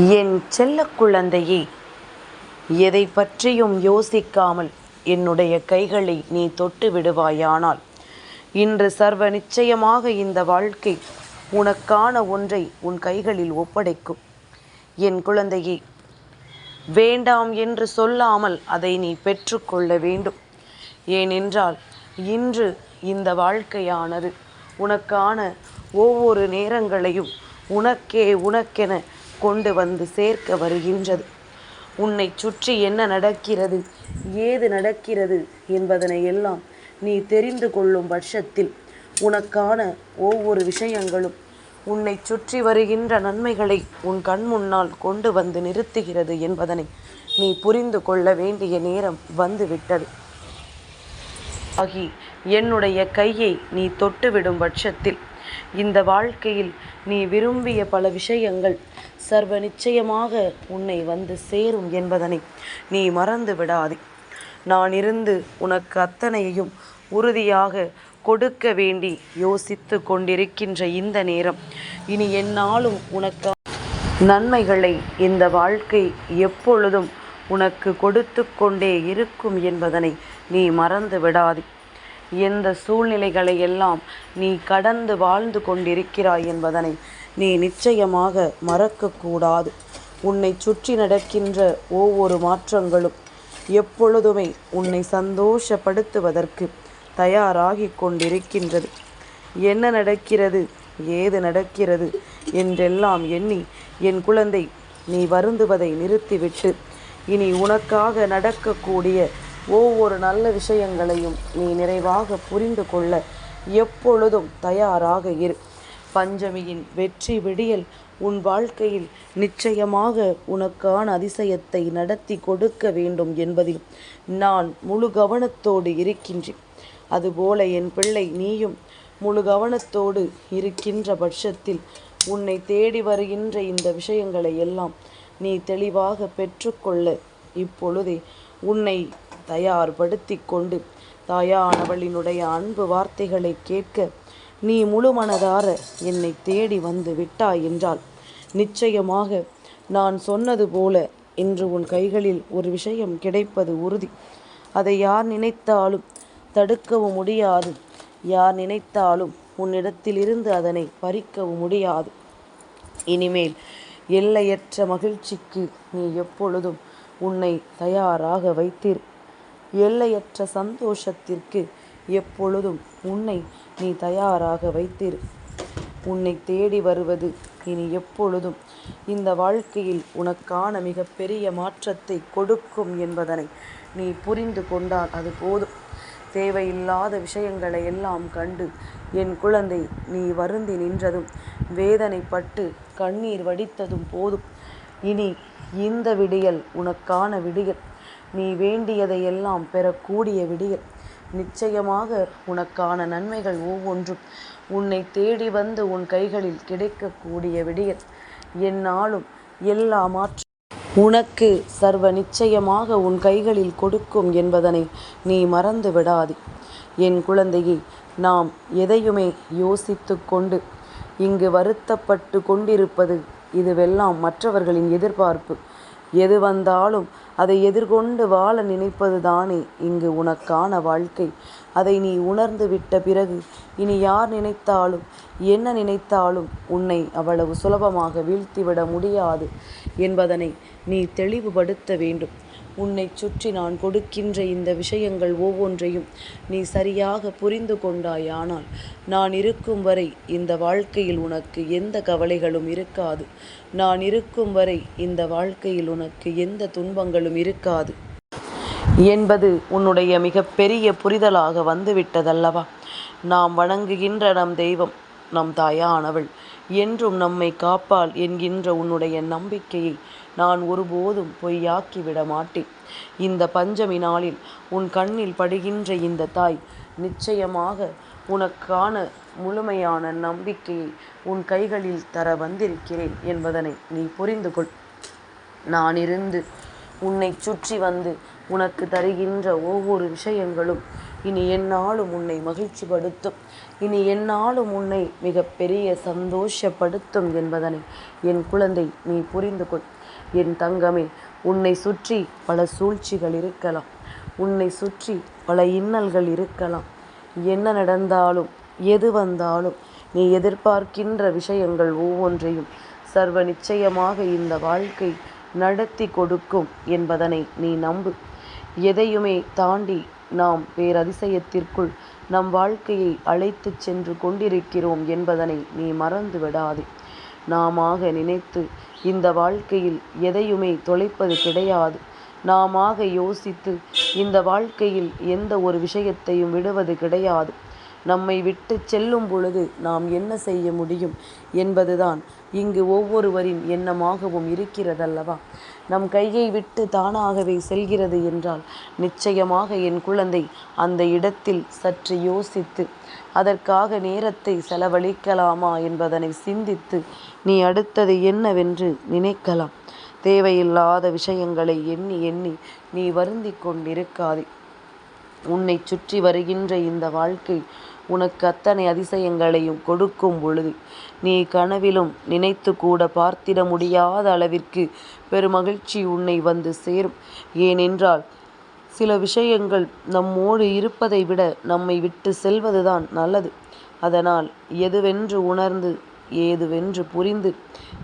என் செல்ல குழந்தையே எதை பற்றியும் யோசிக்காமல் என்னுடைய கைகளை நீ தொட்டு விடுவாயானால் இன்று சர்வ நிச்சயமாக இந்த வாழ்க்கை உனக்கான ஒன்றை உன் கைகளில் ஒப்படைக்கும். என் குழந்தையே வேண்டாம் என்று சொல்லாமல் அதை நீ பெற்றுக்கொள்ள வேண்டும். ஏனென்றால் இன்று இந்த வாழ்க்கையானது உனக்கான ஒவ்வொரு நேரங்களையும் உனக்கே உனக்கென கொண்டு வந்து சேர்க்க வருகின்றது. உன்னை சுற்றி என்ன நடக்கிறது? ஏது நடக்கிறது என்பதனை எல்லாம் நீ தெரிந்து கொள்ளும் பட்சத்தில் உனக்கான ஒவ்வொரு விஷயங்களும் உன்னை சுற்றி வருகின்ற நன்மைகளை உன் கண் முன்னால் கொண்டு வந்து நிறுத்துகிறது என்பதனை நீ புரிந்து கொள்ள வேண்டிய நேரம் வந்துவிட்டது. ஆகி என்னுடைய கையை நீ தொட்டுவிடும் பட்சத்தில் இந்த வாழ்க்கையில் நீ விரும்பிய பல விஷயங்கள் சர்வ நிச்சயமாக உன்னை வந்து சேரும் என்பதனை நீ மறந்து விடாதே. நான் இருந்து உனக்கு அத்தனையையும் உறுதியாக கொடுக்க வேண்டி யோசித்து கொண்டிருக்கின்ற இந்த நேரம். இனி என்னாலும் உனக்கு நன்மைகளை இந்த வாழ்க்கை எப்பொழுதும் உனக்கு கொடுத்து கொண்டே இருக்கும் என்பதனை நீ மறந்து விடாதே. எந்த சூழ்நிலைகளை எல்லாம் நீ கடந்து வாழ்ந்து கொண்டிருக்கிறாய் என்பதனை நீ நிச்சயமாக மறக்கக்கூடாது. உன்னை சுற்றி நடக்கின்ற ஒவ்வொரு மாற்றங்களும் எப்பொழுதுமே உன்னை சந்தோஷப்படுத்துவதற்கு தயாராகி கொண்டிருக்கின்றது. என்ன நடக்கிறது ஏது நடக்கிறது என்றெல்லாம் எண்ணி என் குழந்தை நீ வருந்துவதை நிறுத்திவிட்டு இனி உனக்காக நடக்கக்கூடிய ஒவ்வொரு நல்ல விஷயங்களையும் நீ நிறைவாக புரிந்து கொள்ள எப்பொழுதும் தயாராக இரு. பஞ்சமியின் வெற்றி விடியல் உன் வாழ்க்கையில் நிச்சயமாக உனக்கான அதிசயத்தை நடத்தி கொடுக்க வேண்டும் என்பதில் நான் முழு கவனத்தோடு இருக்கின்றேன். அதுபோல என் பிள்ளை நீயும் முழு கவனத்தோடு இருக்கின்ற பட்சத்தில் உன்னை தேடி வருகின்ற இந்த விஷயங்களை எல்லாம் நீ தெளிவாக பெற்றுக்கொள்ள இப்பொழுதே உன்னை தயார்படுத்தி கொண்டு தாயானவளினுடைய அன்பு வார்த்தைகளை கேட்க நீ முழு மனதார என்னை தேடி வந்து விட்டாய் என்றால் நிச்சயமாக நான் சொன்னது போல இன்று உன் கைகளில் ஒரு விஷயம் கிடைப்பது உறுதி. அதை யார் நினைத்தாலும் தடுக்கவும் முடியாது. யார் நினைத்தாலும் உன்னிடத்திலிருந்து அதனை பறிக்கவும் முடியாது. இனிமேல் எல்லையற்ற மகிழ்ச்சிக்கு நீ எப்பொழுதும் உன்னை தயாராக வைத்தீர். எல்லையற்ற சந்தோஷத்திற்கு எப்பொழுதும் உன்னை நீ தயாராக வைத்திரு. உன்னை தேடி வருவது இனி எப்பொழுதும் இந்த வாழ்க்கையில் உனக்கான மிக பெரிய மாற்றத்தை கொடுக்கும் என்பதனை நீ புரிந்து கொண்டால் அது போதும். தேவையில்லாத விஷயங்களை எல்லாம் கண்டு என் குழந்தை நீ வருந்தி நின்றதும் வேதனைப்பட்டு கண்ணீர் வடித்ததும் போதும். இனி இந்த விடியல் உனக்கான விடியல். நீ வேண்டியதை எல்லாம் பெறக்கூடிய விடியல். நிச்சயமாக உனக்கான நன்மைகள் ஒவ்வொன்றும் உன்னை தேடி வந்து உன் கைகளில் கிடைக்கக்கூடிய விடியல். என்னாலும் எல்லா மாற்ற உனக்கு சர்வ நிச்சயமாக உன் கைகளில் கொடுக்கும் என்பதனை நீ மறந்து விடாதே. என் குழந்தையை நாம் எதையுமே யோசித்து கொண்டு இங்கு வருத்தப்பட்டு கொண்டிருப்பது இதுவெல்லாம் மற்றவர்களின் எதிர்பார்ப்பு. எது வந்தாலும் அதை எதிர்கொண்டு வாழ நினைப்பது தானே இங்கு உனக்கான வாழ்க்கை. அதை நீ உணர்ந்து விட்ட பிறகு இனி யார் நினைத்தாலும் என்ன நினைத்தாலும் உன்னை அவ்வளவு சுலபமாக வீழ்த்திவிட முடியாது என்பதனை நீ தெளிவுபடுத்த வேண்டும். உன்னை சுற்றி நான் கொடுக்கின்ற இந்த விஷயங்கள் ஒவ்வொன்றையும் நீ சரியாக புரிந்து கொண்டாயானால் நான் இருக்கும் வரை இந்த வாழ்க்கையில் உனக்கு எந்த கவலைகளும் இருக்காது. நான் இருக்கும் வரை இந்த வாழ்க்கையில் உனக்கு எந்த துன்பங்களும் இருக்காது. என்பது உன்னுடைய மிகப்பெரிய புரிதலாக வந்துவிட்டதல்லவா? நாம் வணங்குகின்ற நம் தெய்வம் நம் தாயானவள். என்றும் நம்மை காப்பாள் என்கின்ற உன்னுடைய நம்பிக்கையை நான் ஒருபோதும் பொய்யாக்கிவிட மாட்டேன். இந்த பஞ்சமி நாளில் உன் கண்ணில் படுகின்ற இந்த தாய் நிச்சயமாக உனக்கான முழுமையான நம்பிக்கையை உன் கைகளில் தர வந்திருக்கிறேன் என்பதனை நீ புரிந்து கொள். நான் இருந்து உன்னை சுற்றி வந்து உனக்கு தருகின்ற ஒவ்வொரு விஷயங்களும் இனி என்னாலும் உன்னை மகிழ்ச்சிப்படுத்தும். இனி என்னாலும் உன்னை மிகப்பெரிய சந்தோஷப்படுத்தும் என்பதனை என் குழந்தை நீ புரிந்து கொள். என் தங்கமே உன்னை சுற்றி பல சூழ்ச்சிகள் இருக்கலாம். உன்னை சுற்றி பல இன்னல்கள் இருக்கலாம். என்ன நடந்தாலும் எது வந்தாலும் நீ எதிர்பார்க்கின்ற விஷயங்கள் ஒவ்வொன்றையும் சர்வ நிச்சயமாக இந்த வாழ்க்கை நடத்தி கொடுக்கும் என்பதனை நீ நம்பு. எதையுமே தாண்டி நாம் பேரதிசயத்திற்குள் நம் வாழ்க்கையை அழைத்துச் சென்று கொண்டிருக்கிறோம் என்பதனை நீ மறந்து விடாதே நாமாக நினைத்து இந்த வாழ்க்கையில் எதையுமே தொலைப்பது கிடையாது. நாமாக யோசித்து இந்த வாழ்க்கையில் எந்த ஒரு விஷயத்தையும் விடுவது கிடையாது. நம்மை விட்டு செல்லும் பொழுது நாம் என்ன செய்ய முடியும் என்பதுதான் இங்கு ஒவ்வொருவரின் எண்ணமாகவும் இருக்கிறதல்லவா? நம் கையை விட்டு தானாகவே செல்கிறது என்றால் நிச்சயமாக என் குழந்தை அந்த இடத்தில் சற்று யோசித்து அதற்காக நேரத்தை செலவழிக்கலாமா என்பதனை சிந்தித்து நீ அடுத்தது என்னவென்று நினைக்கலாம். தேவையில்லாத விஷயங்களை எண்ணி எண்ணி நீ வருந்தி கொண்டிருக்காதே. உன்னை சுற்றி வருகின்ற இந்த வாழ்க்கை உனக்கு அத்தனை அதிசயங்களையும் கொடுக்கும் பொழுது நீ கனவிலும் நினைத்து கூட பார்த்திட முடியாத அளவிற்கு பெருமகிழ்ச்சி உன்னை வந்து சேரும். ஏனென்றால் சில விஷயங்கள் நம்மோடு இருப்பதை விட நம்மை விட்டு செல்வதுதான் நல்லது. அதனால் எதுவென்று உணர்ந்து ஏதுவென்று புரிந்து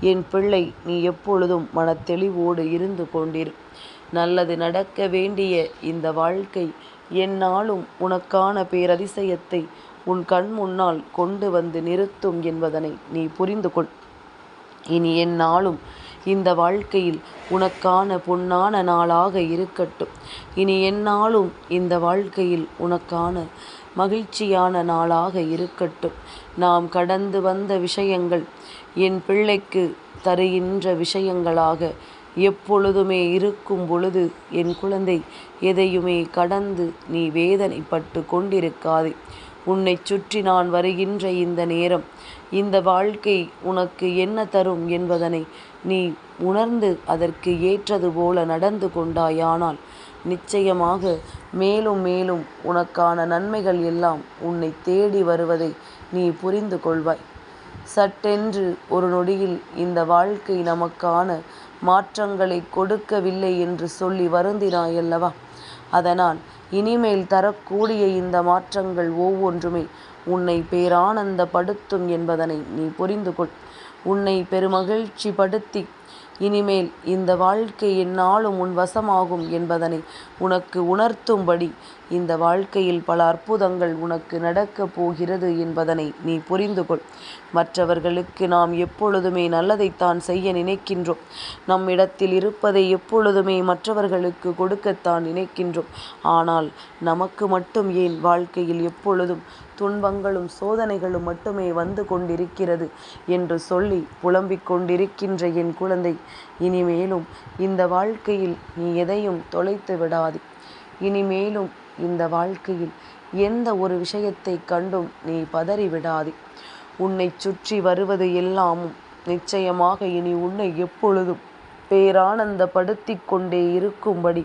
என் பிள்ளை நீ எப்பொழுதும் மனத்தெளிவோடு இருந்து கொண்டிரு. நல்லது நடக்க வேண்டிய இந்த வாழ்க்கை எந்நாளும் உனக்கான பேரதிசயத்தை உன் கண் முன்னால் கொண்டு வந்து நிறுத்தும் என்பதனை நீ புரிந்து கொள். இனி எந்நாளும் இந்த வாழ்க்கையில் உனக்கான பொன்னான நாளாக இருக்கட்டும். இனி எந்நாளும் இந்த வாழ்க்கையில் உனக்கான மகிழ்ச்சியான நாளாக இருக்கட்டும். நாம் கடந்து வந்த விஷயங்கள் என் பிள்ளைக்கு தருகின்ற விஷயங்களாக எப்பொழுதுமே இருக்கும் பொழுது என் குழந்தை எதையுமே கடந்து நீ வேதனைப்பட்டு கொண்டிருக்காதே. உன்னை சுற்றி நான் வருகின்ற இந்த நேரம் இந்த வாழ்க்கை உனக்கு என்ன தரும் என்பதனை நீ உணர்ந்து அதற்கு ஏற்றது போல நடந்து கொண்டாயானால் நிச்சயமாக மேலும் மேலும் உனக்கான நன்மைகள் எல்லாம் உன்னை தேடி வருவதை நீ புரிந்து கொள்வாய். சட்டென்று ஒரு நொடியில் இந்த வாழ்க்கை நமக்கான மாற்றங்களை கொடுக்கவில்லை என்று சொல்லி வருந்தினாயல்லவா? அதனால் இனிமேல் தரக்கூடிய இந்த மாற்றங்கள் ஒவ்வொன்றுமே உன்னை பேரானந்தப்படுத்தும் என்பதனை நீ புரிந்து கொள். உன்னை பெருமகிழ்ச்சி படுத்தி இனிமேல் இந்த வாழ்க்கை என்னாலும் உன் வசமாகும் என்பதனை உனக்கு உணர்த்தும்படி இந்த வாழ்க்கையில் பல அற்புதங்கள் உனக்கு நடக்கப் போகிறது என்பதனை நீ புரிந்து கொள் மற்றவர்களுக்கு நாம் எப்பொழுதுமே நல்லதைத்தான் செய்ய நினைக்கின்றோம். நம்மிடத்தில் இருப்பதை எப்பொழுதுமே மற்றவர்களுக்கு கொடுக்கத்தான் நினைக்கின்றோம். ஆனால் நமக்கு மட்டும் ஏன் வாழ்க்கையில் எப்பொழுதும் துன்பங்களும் சோதனைகளும் மட்டுமே வந்து கொண்டிருக்கிறது என்று சொல்லி புலம்பிக் கொண்டிருக்கின்ற என் குழந்தை இனிமேலும் இந்த வாழ்க்கையில் நீ எதையும் தொலைத்து விடாது. இனிமேலும் இந்த வாழ்க்கையில் எந்த ஒரு விஷயத்தை கண்டும் நீ பதறி விடாதே உன்னை சுற்றி வருவது எல்லாமும் நிச்சயமாக இனி உன்னை எப்பொழுதும் பேரானந்தப்படுத்தி கொண்டே இருக்கும்படி.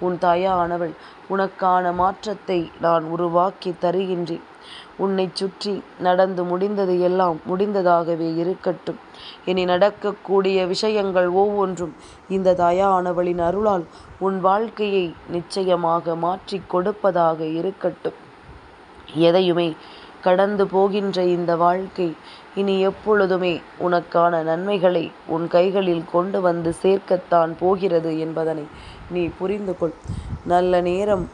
உன் தாயானவள் உனக்கான மாற்றத்தை நான் உருவாக்கி தருகின்றேன். உன்னை சுற்றி நடந்து முடிந்தது எல்லாம் முடிந்ததாகவே இருக்கட்டும். இனி நடக்கக்கூடிய விஷயங்கள் ஒவ்வொன்றும் இந்த தயானவளின் அருளால் உன் வாழ்க்கையை நிச்சயமாக மாற்றி கொடுப்பதாக இருக்கட்டும். எதையுமே கடந்து போகின்ற இந்த வாழ்க்கை இனி எப்பொழுதுமே உனக்கான நன்மைகளை உன் கைகளில் கொண்டு வந்து சேர்க்கத்தான் போகிறது என்பதனை நீ புரிந்து கொள். நல்ல நேரம்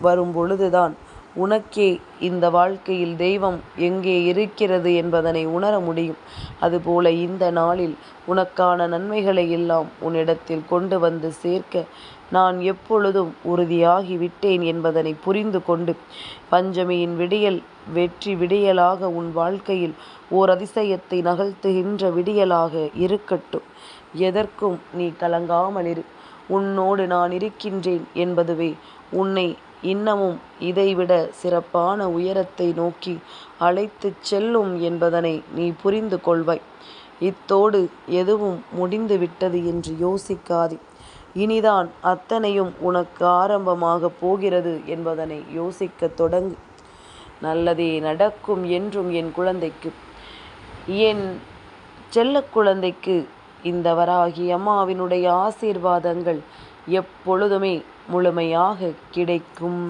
வரும் பொழுதுதான் உனக்கே இந்த வாழ்க்கையில் தெய்வம் எங்கே இருக்கிறது என்பதனை உணர முடியும். அதுபோல இந்த நாளில் உனக்கான நன்மைகளை எல்லாம் உன்னிடத்தில் கொண்டு வந்து சேர்க்க நான் எப்பொழுதும் உறுதியாகி விட்டேன் என்பதனை புரிந்து கொண்டு பஞ்சமியின் விடியல் வெற்றி விடியலாக உன் வாழ்க்கையில் ஓர் அதிசயத்தை நகழ்த்துகின்ற விடியலாக இருக்கட்டும். எதற்கும் நீ கலங்காமல் இரு. உன்னோடு நான் இருக்கின்றேன் என்பதுவே உன்னை இன்னமும் இதைவிட சிறப்பான உயரத்தை நோக்கி அழைத்துச் செல்லும் என்பதனை நீ புரிந்து கொள்வாய் இத்தோடு எதுவும் முடிந்து விட்டது என்று யோசிக்காதே. இனிதான் அத்தனையும் உனக்கு ஆரம்பமாகப் போகிறது என்பதனை யோசிக்கத் தொடங்கு நல்லதே நடக்கும் என்றும் என் குழந்தைக்கு. என் செல்ல குழந்தைக்கு இந்த வராகி அம்மாவினுடைய ஆசீர்வாதங்கள் எப்பொழுதுமே முழுமையாக கிடைக்கும்.